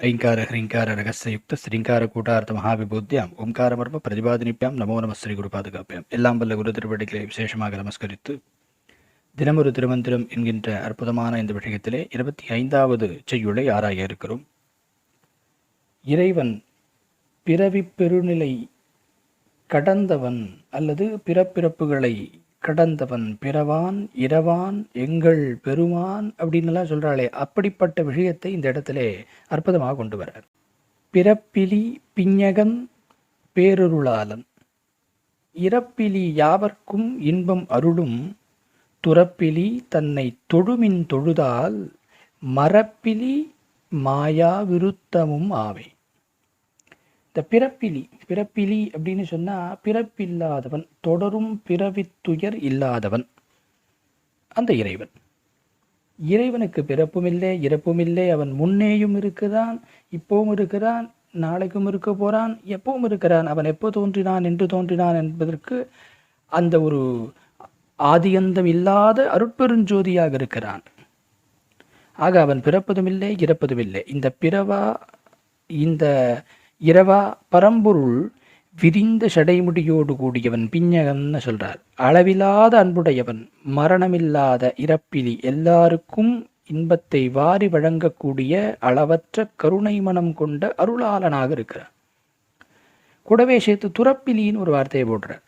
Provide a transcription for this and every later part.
ஐங்கார ஹரிங்கார ரகசயுக்த ஸ்ரீங்கார கூட்டார்த்த மகாவிபூத்தியாம். ஓம்காரமர்ம பிரதிபாதினிப்பியாம். நமோ நம ஸ்ரீ குரு குருபாதுகாப்பியாம் எல்லாம் வல்ல குரு திருப்படிகளை விசேஷமாக நமஸ்கரித்து தினமொரு திருமந்திரம் என்கின்ற அற்புதமான இந்த விஷயத்திலே இருபத்தி ஐந்தாவது செய்யுளை ஆராய இருக்கிறோம். இறைவன் பிறவி பெருநிலை கடந்தவன் அல்லது பிறப்பிறப்புகளை கடந்தவன் பிறவான் இரவான் எங்கள் பெருமான் அப்படின்னுலாம் சொல்கிறாளே அப்படிப்பட்ட விஷயத்தை இந்த இடத்திலே அற்புதமாக கொண்டு வர்றார். பிறப்பிலி பிஞகன் பேரருளாளன். இறப்பிலி யாவர்க்கும் இன்பம் அருளும் துறப்பிலி தன்னை தொழுமின் தொழுதால் மரப்பிலி மாயா விருத்தமும் ஆவே. இந்த பிறப்பிலி பிறப்பிலி அப்படின்னு சொன்னா பிறப்பில்லாதவன் தொடரும் பிறவித்துயர் இல்லாதவன். அந்த இறைவன். இறைவனுக்கு பிறப்பும் இல்லை இறப்பும் இல்லை. அவன் முன்னேயும் இருக்கிறான் இப்போவும் இருக்கிறான் நாளைக்கும் இருக்க போறான் எப்பவும் இருக்கிறான். அவன் எப்போ தோன்றினான் என்று தோன்றினான் என்பதற்கு அந்த ஒரு ஆதியந்தம் இல்லாத அருட்பெருஞ்சோதியாக இருக்கிறான். ஆக அவன் பிறப்பதும் இல்லை இறப்பதும் இல்லை. இந்த பிறவா இந்த இரவா பரம்பொருள் விரிந்த சடைமுடியோடு கூடியவன் பிஞகன்னு சொல்றார். அளவில்லாத அன்புடையவன் மரணமில்லாத இறப்பிலி எல்லாருக்கும் இன்பத்தை வாரி வழங்கக்கூடிய அளவற்ற கருணை மனம் கொண்ட அருளாளனாக இருக்கிறார். கூடவே சேர்த்து துறப்பிலின்னு ஒரு வார்த்தையை போடுறார்.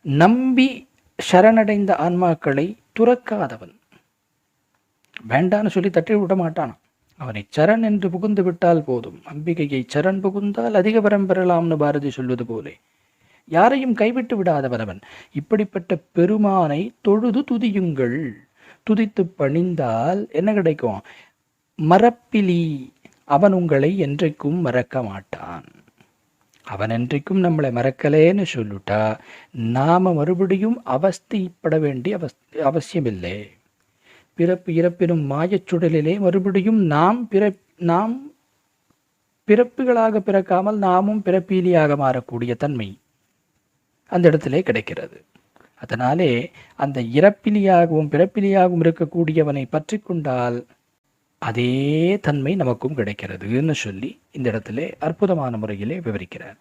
நம்பி சரணடைந்த ஆன்மாக்களை துறக்காதவன். வேண்டான்னு சொல்லி தட்டி விட மாட்டானான் அவனை சரண் என்று புகுந்து விட்டால் போதும். அம்பிகையை சரண் புகுந்தால் அதிக வரம் பெறலாம்னு பாரதி சொல்வது போலே. யாரையும் கைவிட்டு விடாதவன் அவன் இப்படிப்பட்ட பெருமானை தொழுது துதியுங்கள். துதித்து பணிந்தால் என்ன கிடைக்கும்? மரப்பிலி அவன் உங்களை என்றைக்கும் மறக்க மாட்டான். அவன் என்றைக்கும் நம்மளை மறக்கலேன்னு சொல்லிட்டா நாம மறுபடியும் அவஸ்தைப்பட வேண்டிய அவஸ் அவசியமில்லை. பிறப்பு இறப்பினும் மாயச்சுடலிலே மறுபடியும் நாம் பிற நாம் பிறப்புகளாக பிறக்காமல் நாமும் பிறப்பீலியாக மாறக்கூடிய தன்மை அந்த இடத்திலே கிடைக்கிறது. அதனாலே அந்த இறப்பிலியாகவும் பிறப்பிலியாகவும் இருக்கக்கூடியவனை பற்றி கொண்டால் அதே தன்மை நமக்கும் கிடைக்கிறதுன்னு சொல்லி இந்த இடத்துல அற்புதமான முறையிலே விவரிக்கிறார்.